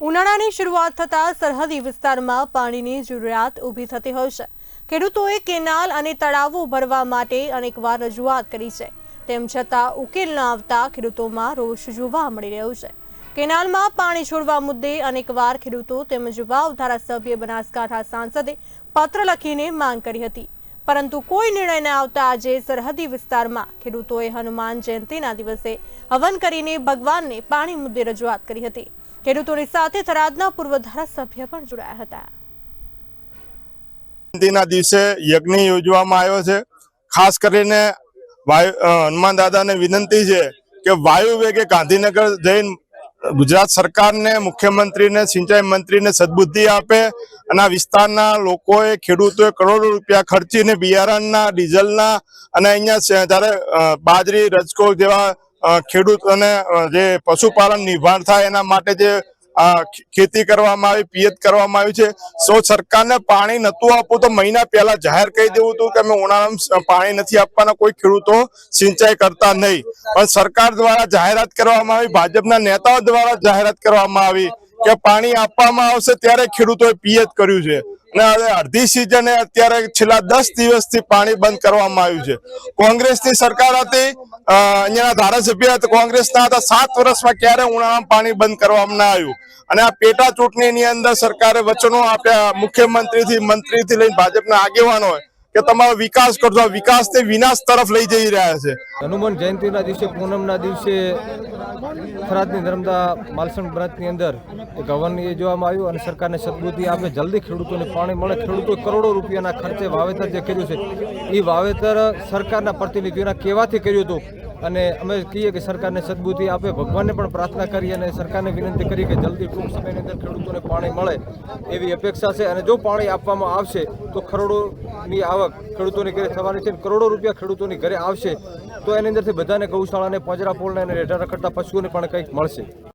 ઉનાળાની શરૂઆત થતાં સરહદી વિસ્તારમાં પાણીની જરૂરિયાત ઊભી થતી હોય છે. ખેડૂતોએ કેનાલ અને તળાવો ભરવા માટે અનેકવાર રજૂઆત કરી છે. તેમ છતાં ઉકેલ ન આવતા ખેડૂતોમાં રોષ જોવા મળી રહ્યો છે. કેનાલમાં પાણી છોડવા મુદ્દે અનેકવાર ખેડૂતો તેમજ વાવ ધારાસભ્ય બનાસકાંઠા સાંસદે પત્ર લખીને માંગ કરી હતી. પરંતુ કોઈ નિર્ણય ન આવતા આજે સરહદી વિસ્તારમાં ખેડૂતોએ હનુમાન જયંતિના દિવસે હવન કરીને ભગવાનને પાણી મુદ્દે રજૂઆત કરી હતી. ખેડૂતોની સાથે થરાદના પૂર્વ ધારાસભ્ય પણ જોડાયા હતા. જયંતિના દિવસે યજ્ઞ યોજવામાં આવ્યો છે. ખાસ કરીને હનુમાન દાદાને વિનંતી છે કે વાયુ વેગે ગાંધીનગર જઈને ગુજરાત સરકારને, મુખ્યમંત્રીને, સિંચાઈ મંત્રીને સદબુદ્ધિ આપે અને આ વિસ્તારના લોકોએ, ખેડૂતોએ કરોડો રૂપિયા ખર્ચીને બિયારણના, ડીઝલના અને અહીંયા જ્યારે બાજરી, રજકો જેવા ખેડૂતોને જે પશુપાલન નિર્માણ થાય એના માટે જે ખેતી કરવામાં આવી, પિયત કરવામાં આવી છે સો સરકારને પાણી નતું આપવું તો મહિના પહેલા જાહેર કહી દેવું હતું કે અમે ઉનાળામાં પાણી નથી આપવાના, કોઈ ખેડૂતો સિંચાઈ કરતા નહીં. પણ સરકાર દ્વારા જાહેરાત કરવામાં આવી, ભાજપના નેતાઓ દ્વારા જાહેરાત કરવામાં આવી કે પાણી આપવામાં આવશે ત્યારે ખેડૂતોએ પિયત કર્યું છે. અને હવે અડધી સિઝને અત્યારે છેલ્લા દસ દિવસથી પાણી બંધ કરવામાં આવ્યું છે. કોંગ્રેસની સરકાર હતી અહીંયાના ધારાસભ્ય કોંગ્રેસના હતા. સાત વર્ષમાં ક્યારે ઉનાળામાં પાણી બંધ કરવામાં ના આવ્યું? અને આ પેટા ચૂંટણીની અંદર સરકારે વચનો આપ્યા, મુખ્યમંત્રીથી મંત્રીથી લઈને ભાજપના આગેવાનો કે તમારો વિકાસ કરજો. વિકાસ વિકાસને વિનાશ તરફ લઈ જઈ રહ્યા છે. હનુમાન જયંતિના દિવસે, પૂનમના દિવસે થરાદની નર્મદા માલસણ બ્રાંચની અંદર એક હવન જોવામાં આવ્યું અને સરકારને સદબુદ્ધિ આપે જલ્દી ખેડૂતોને પાણી મળે. ખેડૂતો કરોડો રૂપિયાના ખર્ચે વાવેતર જે કર્યું છે, એ વાવેતર સરકારના પ્રતિનિધિઓના કહેવાથી કર્યું હતું. અને અમે કહીએ કે સરકારને સદબુદ્ધિ આપે, ભગવાનને પણ પ્રાર્થના કરી અને સરકારને વિનંતી કરી કે જલ્દી ટૂંક સમયની અંદર ખેડૂતોને પાણી મળે એવી અપેક્ષા છે અને જો પાણી આપવામાં આવશે તો કરોડોની આવક ખેડૂતોની ઘરે થવાની છે કરોડો રૂપિયા ખેડૂતોની ઘરે આવશે તો એની અંદરથી બધાને ગૌશાળાને, પાંજરા પોળને અને રેઢા રખડતા પશુઓને પણ કંઈક મળશે.